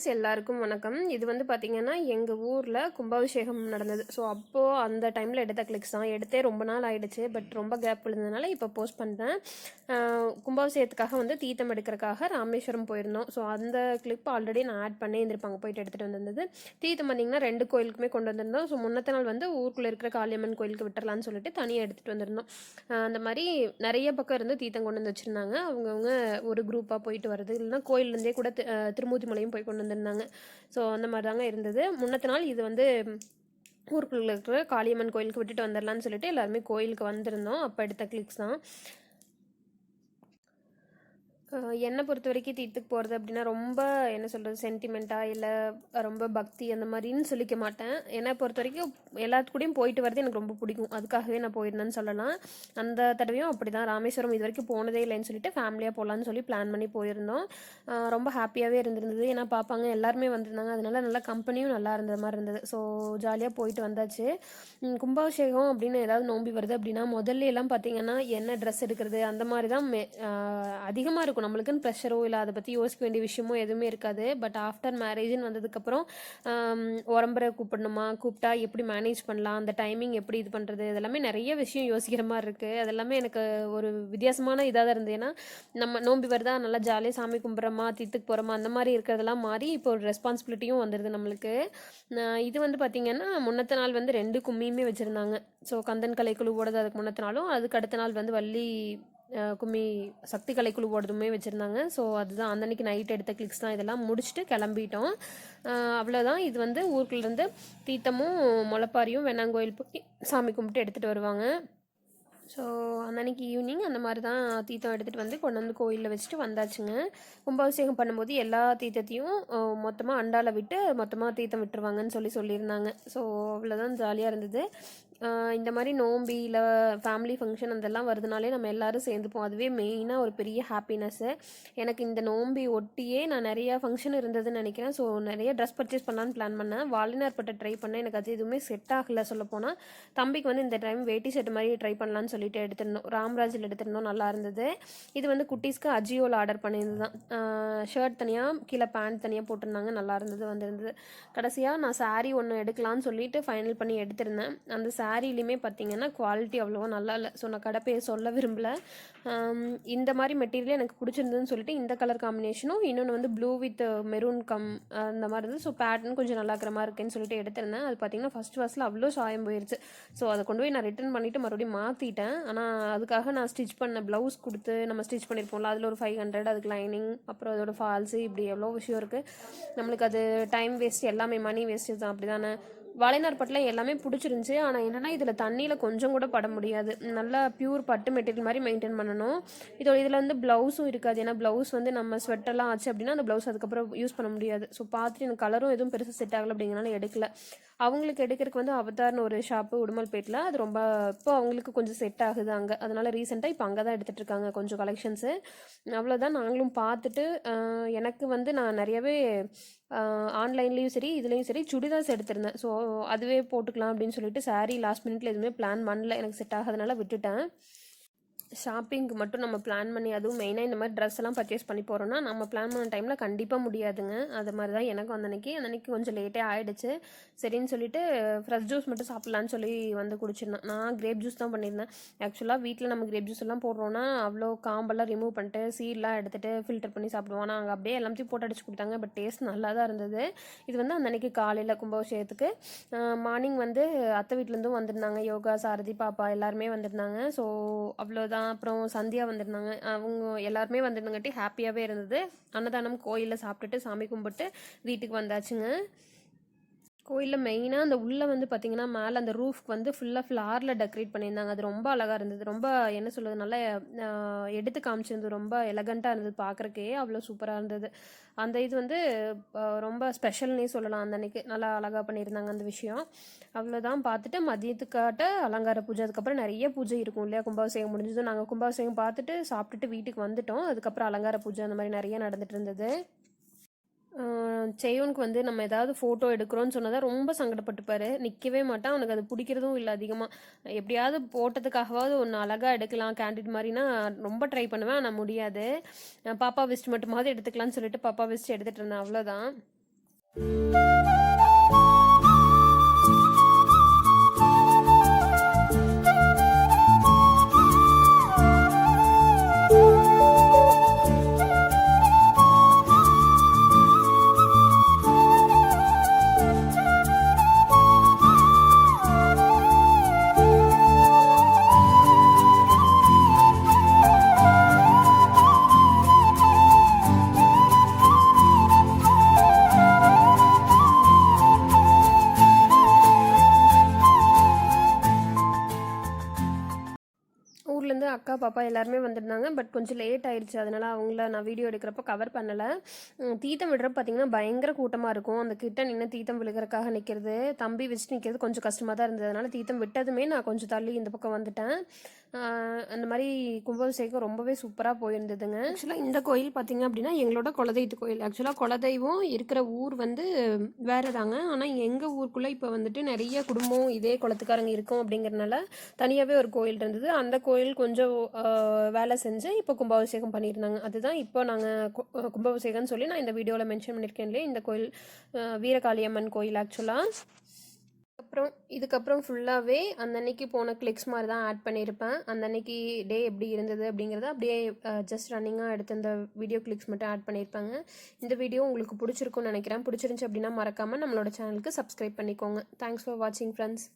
Friends எல்லாருக்கும் வணக்கம். இது வந்து பார்த்திங்கன்னா எங்கள் ஊரில் கும்பாபிஷேகம் நடந்தது. ஸோ அப்போது அந்த டைமில் எடுத்த கிளிக்ஸ் தான். எடுத்தே ரொம்ப நாள் ஆகிடுச்சு பட் ரொம்ப கேப் விழுந்ததுனால இப்போ போஸ்ட் பண்ணுறேன் கும்பாபிஷேகத்துக்காக வந்து தீர்த்தம் எடுக்கிறக்காக ராமேஸ்வரம் போயிருந்தோம். ஸோ அந்த கிளிப் ஆல்ரெடி நான் ஆட் பண்ணி இருந்திருப்பாங்க. போயிட்டு எடுத்துகிட்டு வந்திருந்தது. தீர்த்தம் பார்த்திங்கன்னா ரெண்டு கோயிலுக்குமே கொண்டு வந்திருந்தோம். ஸோ முன்னத்த நாள் வந்து ஊருக்குள்ளே இருக்கிற காளியம்மன் கோயிலுக்கு விட்டுறலான்னு சொல்லிட்டு தனியாக எடுத்துகிட்டு வந்திருந்தோம். அந்த மாதிரி நிறைய பக்கம் இருந்து தீர்த்தம் கொண்டு வந்து வச்சுருந்தாங்க. அவங்கவுங்க ஒரு குரூப்பாக போயிட்டு வர்றது. இல்லைன்னா கோயிலேருந்தே கூட திருமூர்த்தி மலையும் போய் கொண்டு வந்து வந்திருந்தாங்க. ஸோ அந்த மாதிரி தாங்க இருந்தது. முன்னத்த நாள் இது வந்து ஊருக்குள்ளே இருக்கிற காளியம்மன் கோயிலுக்கு விட்டுட்டு வந்துடலான்னு சொல்லிட்டு எல்லாருமே கோயிலுக்கு வந்திருந்தோம். அப்போ எடுத்த கிளிக்ஸ் தான். என்னை பொறுத்த வரைக்கும் தீர்த்துக்கு போகிறது அப்படின்னா ரொம்ப என்ன சொல்கிறது சென்டிமெண்ட்டாக இல்லை ரொம்ப பக்தி அந்த மாதிரின்னு சொல்லிக்க மாட்டேன். என்னை பொறுத்த வரைக்கும் எல்லாத்துக்கூடையும் போயிட்டு வரது எனக்கு ரொம்ப பிடிக்கும். அதுக்காகவே நான் போயிருந்தேன்னு சொல்லலாம். அந்த தடவையும் அப்படி தான் ராமேஸ்வரம் இது வரைக்கும் போனதே இல்லைன்னு சொல்லிட்டு ஃபேமிலியாக போகலான்னு சொல்லி பிளான் பண்ணி போயிருந்தோம். ரொம்ப ஹாப்பியாகவே இருந்திருந்தது. ஏன்னா பார்ப்பாங்க எல்லாருமே வந்திருந்தாங்க. அதனால நல்லா கம்பெனியும் நல்லா இருந்த மாதிரி இருந்தது. ஸோ ஜாலியாக போயிட்டு வந்தாச்சு. கும்பாபிஷேகம் அப்படின்னு ஏதாவது நோம்பி வருது அப்படின்னா முதல்ல எல்லாம் பார்த்தீங்கன்னா என்ன ட்ரெஸ் எடுக்கிறது? அந்த மாதிரி தான் அதிகமாக இருக்கும். நம்மளுக்குன்னு ப்ரெஷரோ இல்லை அதை பற்றி யோசிக்க வேண்டிய விஷயமோ எதுவுமே இருக்காது. பட் ஆஃப்டர் மேரேஜ்னு வந்ததுக்கப்புறம் உரம்பரை கூப்பிடணுமா? கூப்பிட்டா எப்படி மேனேஜ் பண்ணலாம்? அந்த டைமிங் எப்படி இது பண்ணுறது இதெல்லாமே நிறைய விஷயம் யோசிக்கிற மாதிரி இருக்குது அதெல்லாமே எனக்கு ஒரு வித்தியாசமான இதாக தான் இருந்தது. ஏன்னா நம்ம நோம்பி வருதா? நல்லா ஜாலியாக சாமி கும்பிட்றோமா? தீத்துக்கு போகிறோமா அந்த மாதிரி இருக்கிறதெல்லாம் மாறி இப்போ ஒரு ரெஸ்பான்சிபிலிட்டியும் வந்துடுது நம்மளுக்கு. இது வந்து பார்த்திங்கன்னா முன்னத்த நாள் வந்து ரெண்டு கும்மியுமே வச்சுருந்தாங்க. ஸோ கந்தன் கலைக்குழுவோடது அதுக்கு முன்னத்த நாளும் அதுக்கு அடுத்த நாள் வந்து வள்ளி கும்மி சக்தி கலை குழுவோடதுமே வச்சுருந்தாங்க. ஸோ அதுதான். அன்னன்னைக்கு நைட் எடுத்த கிளிக்ஸ் தான் இதெல்லாம் முடிச்சுட்டு கிளம்பிட்டோம். அவ்வளோதான் இது வந்து ஊருக்குள்ளேருந்து தீர்த்தமும் முளப்பாரியும் வெண்ணாங்கோயில் போய் சாமி கும்பிட்டு எடுத்துகிட்டு வருவாங்க. ஸோ அன்னன்னைக்கு ஈவினிங் அந்த மாதிரி தான் தீர்த்தம் எடுத்துகிட்டு வந்து கொண்டு வந்து கோயிலில் வச்சுட்டு வந்தாச்சுங்க. கும்பாபிஷேகம் பண்ணும்போது எல்லா தீர்த்தத்தையும் மொத்தமாக அண்டாவில் விட்டு மொத்தமாக தீர்த்தம் விட்டுருவாங்கன்னு சொல்லி சொல்லியிருந்தாங்க. ஸோ அவ்வளோதான் ஜாலியாக இருந்தது. இந்த மாதிரி நோம்பி இல்லை ஃபேமிலி ஃபங்க்ஷன் அதெல்லாம் வருதுனாலே நம்ம எல்லாரும் சேர்ந்துப்போம். அதுவே மெயினாக ஒரு பெரிய ஹாப்பினஸ்ஸு எனக்கு இந்த நோம்பி ஒட்டியே நான் நிறையா ஃபங்க்ஷன் இருந்ததுன்னு நினைக்கிறேன். ஸோ நிறைய ட்ரெஸ் பர்ச்சேஸ் பண்ணலான்னு பிளான் பண்ணேன். வாலினார் பட்டை ட்ரை பண்ணேன். எனக்கு அது எதுவுமே செட் ஆகலை சொல்லப்போனால் தம்பிக்கு வந்து இந்த டைம் வேட்டி செட் மாதிரி ட்ரை பண்ணலான்னு சொல்லிட்டு எடுத்துருந்தோம். ராம்ராஜில் எடுத்துருந்தோம். நல்லா இருந்தது. இது வந்து குட்டீஸ்க்கு அஜியோவில் ஆர்டர் பண்ணியிருந்தது தான் ஷர்ட் தனியாக கீழே பேண்ட் தனியாக போட்டிருந்தாங்க. நல்லா இருந்தது வந்திருந்தது. கடைசியாக நான் சாரீ ஒன்று எடுக்கலான்னு சொல்லிட்டு ஃபைனல் பண்ணி எடுத்திருந்தேன். அந்த சாரீலையுமே பார்த்தீங்கன்னா குவாலிட்டி அவ்வளோவா நல்லா இல்லை. ஸோ நான் கடை பேர் சொல்ல விரும்பல. இந்த மாதிரி மெட்டீரியல் எனக்கு பிடிச்சிருந்ததுன்னு சொல்லிட்டு இந்த கலர் காம்பினேஷனும் இன்னொன்று வந்து ப்ளூ வித் மெரூன் கம் அந்த மாதிரி இருந்தது. ஸோ பேட்டர்ன் கொஞ்சம் நல்லா இருக்கிற மாதிரி இருக்குன்னு சொல்லிட்டு எடுத்திருந்தேன். அது பார்த்தீங்கன்னா ஃபஸ்ட் ஃபஸ்ட்டில் அவ்வளோ சாயம் போயிருச்சு. ஸோ அதை கொண்டு போய் நான் ரிட்டர்ன் பண்ணிவிட்டு மறுபடியும் மாற்றிட்டேன் ஆனால் அதுக்காக நான் ஸ்டிச் பண்ண ப்ளவுஸ் கொடுத்து நம்ம ஸ்டிச் பண்ணியிருப்போம்ல அதில் ஒரு ஃபைவ் ஹண்ட்ரட் அதுக்கு லைனிங் அப்புறம் அதோட ஃபால்ஸு இப்படி எவ்வளோ விஷயம் இருக்குது நம்மளுக்கு அது டைம் வேஸ்ட் எல்லாமே மணி வேஸ்ட்டு தான். அப்படி தானே வாழைநார் எல்லாமே பிடிச்சிருந்துச்சி. ஆனால் என்னென்னா இதில் தண்ணியில் கொஞ்சம் கூட பட முடியாது. நல்லா பியூர் பட்டு மெட்டீரியல் மாதிரி மெயின்டைன் பண்ணணும். இதோட இதில் வந்து ப்ளவுஸும் இருக்காது. ஏன்னா ப்ளவுஸ் வந்து நம்ம ஸ்வெட்டர்லாம் ஆச்சு அப்படின்னா அந்த ப்ளவுஸ் அதுக்கப்புறம் யூஸ் பண்ண முடியாது. ஸோ பார்த்துட்டு எனக்கு கலரும் எதுவும் பெருசாக செட் ஆகலை அப்படிங்கிறனால எடுக்கல. அவங்களுக்கு எடுக்கிறதுக்கு வந்து அவதார்னு ஒரு ஷாப்பு உடுமல்பேட்டில் அது ரொம்ப இப்போ அவங்களுக்கு கொஞ்சம் செட் ஆகுது அங்கே. அதனால் ரீசெண்டாக இப்போ அங்கே தான் எடுத்துகிட்டு இருக்காங்க கொஞ்சம் கலெக்ஷன்ஸு அவ்வளோதான் நாங்களும் பார்த்துட்டு எனக்கு வந்து நான் நிறையவே ஆன்லைன்லேயும் சரி இதுலேயும் சரி சுடிதார்ஸ் எடுத்திருந்தேன். ஸோ அதுவே போட்டுக்கலாம் அப்படின்னு சொல்லிட்டு சாரீ லாஸ்ட் மினிட்ல எதுவுமே பிளான் பண்ணல. எனக்கு செட் ஆகாதனால விட்டுட்டேன். ஷாப்பிங்க்கு மட்டும் நம்ம பிளான் பண்ணி அதுவும் மெயினாக இந்த மாதிரி ட்ரெஸ் எல்லாம் பர்ச்சேஸ் பண்ணி போகிறோன்னா நம்ம பிளான் பண்ண டைமில் கண்டிப்பாக முடியாதுங்க. அது மாதிரி தான் எனக்கும் அந்த அன்னைக்கு. அன்னைக்கு கொஞ்சம் லேட்டே ஆகிடுச்சு சரின்னு சொல்லிட்டு ஃப்ரெஷ் ஜூஸ் மட்டும் சாப்பிட்லான்னு சொல்லி வந்து குடிச்சிருந்தேன். நான் கிரேப் ஜூஸ் தான் பண்ணியிருந்தேன். ஆக்சுவலாக வீட்டில் நம்ம கிரேப் ஜூஸ் எல்லாம் போடுறோன்னா அவ்வளோ காம்பெல்லாம் ரிமூவ் பண்ணிட்டு சீட்லாம் எடுத்துகிட்டு ஃபில்டர் பண்ணி சாப்பிடுவோம். ஆனால் அங்கே அப்படியே எல்லாத்தையும் போட்டு அடிச்சு கொடுத்தாங்க. பட் டேஸ்ட் நல்லா தான் இருந்தது. இது வந்து அந்த அன்னைக்கு காலையில் கும்பாபிஷேகத்துக்கு. மார்னிங் வந்து அத்தை வீட்டிலேருந்தும் வந்திருந்தாங்க. யோகா சாரதி பாப்பா எல்லாருமே வந்திருந்தாங்க. ஸோ அவ்வளோதான் அப்புறம் சந்தியா வந்திருந்தாங்க. அவங்க எல்லாருமே வந்திருந்தங்காட்டி ஹாப்பியாகவே இருந்தது. அன்னதானம் கோயிலில் சாப்பிட்டுட்டு சாமி கும்பிட்டு வீட்டுக்கு வந்தாச்சுங்க. கோயிலில் மெயினாக அந்த உள்ளே வந்து பார்த்தீங்கன்னா மேலே அந்த ரூஃப்க்கு வந்து ஃபுல்லாக ஃப்ளாரில் டெக்கரேட் பண்ணியிருந்தாங்க. அது ரொம்ப அழகாக இருந்தது. ரொம்ப என்ன சொல்கிறது நல்லா எடுத்து காமிச்சிருந்தது. ரொம்ப எலகண்ட்டாக இருந்தது பார்க்குறக்கே அவ்வளோ சூப்பராக இருந்தது. அந்த இது வந்து ரொம்ப ஸ்பெஷல்னே சொல்லலாம். அந்த அன்னைக்கு நல்லா அழகாக பண்ணியிருந்தாங்க அந்த விஷயம். அவ்வளோதான் பார்த்துட்டு மதியத்துக்காட்ட அலங்கார பூஜை. அதுக்கப்புறம் நிறைய பூஜை இருக்கும் இல்லையா? கும்பாபிஷேகம் முடிஞ்சது நாங்கள் கும்பாபிஷேகம் பார்த்துட்டு சாப்பிட்டுட்டு வீட்டுக்கு வந்துட்டோம். அதுக்கப்புறம் அலங்கார பூஜை அந்த மாதிரி நிறைய நடந்துட்டு இருந்தது. செய்வனுக்கு வந்து நம்ம ஏதாவது ஃபோட்டோ எடுக்கிறோன்னு சொன்னதாக ரொம்ப சங்கடப்பட்டுப்பாரு. நிற்கவே மாட்டான். அவனுக்கு அது பிடிக்கிறதும் இல்லை அதிகமாக எப்படியாவது போட்டதுக்காகவாவது ஒன்று அழகாக எடுக்கலாம் கேண்டிட் மாதிரினா ரொம்ப ட்ரை பண்ணுவேன். ஆனால் முடியாது. பாப்பா வெஸ்ட் மட்டுமாவது எடுத்துக்கலாம்னு சொல்லிட்டு பாப்பா வெஸ்ட் எடுத்துகிட்டு இருந்தேன். அவ்வளோதான் அக்கா பாப்பா எல்லாருமே வந்திருந்தாங்க. பட் கொஞ்சம் லேட் ஆயிடுச்சு அதனால அவங்கள நான் வீடியோ எடுக்கிறப்ப கவர் பண்ணலை. தீத்தம் விடுறப்ப பார்த்தீங்கன்னா பயங்கர கூட்டமாக இருக்கும். அந்த கிட்ட நின்று தீத்தம் விழுகிறக்காக நிற்கிறது தம்பி வச்சு நிற்கிறது கொஞ்சம் கஷ்டமாக தான் இருந்தது. அதனால தீத்தம் விட்டதுமே நான் கொஞ்சம் தள்ளி இந்த பக்கம் வந்துட்டேன். அந்த மாதிரி கும்பாபிஷேகம் ரொம்பவே சூப்பராக போயிருந்ததுங்க. ஆக்சுவலாக இந்த கோயில் பார்த்தீங்க அப்படின்னா எங்களோட குலதெய்வத்து கோயில். ஆக்சுவலாக குலதெய்வம் இருக்கிற ஊர் வந்து வேறு தாங்க ஆனால் எங்கள் ஊருக்குள்ளே இப்போ வந்துட்டு நிறைய குடும்பம் இதே குளத்துக்காரங்க இருக்கும் அப்படிங்கிறனால தனியாகவே ஒரு கோயில் இருந்தது. அந்த கோயில் கொஞ்சம் வேலை செஞ்சு இப்போ கும்பாபிஷேகம் பண்ணியிருந்தாங்க. அதுதான் இப்போ நாங்கள் கும்பாபிஷேகம்னு சொல்லி நான் இந்த வீடியோவில் மென்ஷன் பண்ணியிருக்கேன் இல்லையா? இந்த கோயில் வீரகாளியம்மன் கோயில் ஆக்சுவலாக அப்புறம் இதுக்கப்புறம் ஃபுல்லாகவே அந்த அன்னைக்கு போன கிளிக்ஸ் மாதிரி தான் ஆட் பண்ணியிருப்பேன். அந்த அன்னைக்கு டே எப்படி இருந்தது அப்படிங்கிறத அப்படியே ஜஸ்ட் ரன்னிங்காக எடுத்து அந்த வீடியோ கிளிக்ஸ் மட்டும் ஆட் பண்ணியிருப்பாங்க. இந்த வீடியோ உங்களுக்கு பிடிச்சிருக்கும்னு நினைக்கிறேன். பிடிச்சிருந்துச்சி அப்படின்னா மறக்காமல் நம்மளோட சேனலுக்கு சப்ஸ்கிரைப் பண்ணிக்கோங்க. தேங்க்ஸ் ஃபார் வாட்சிங் ஃப்ரெண்ட்ஸ்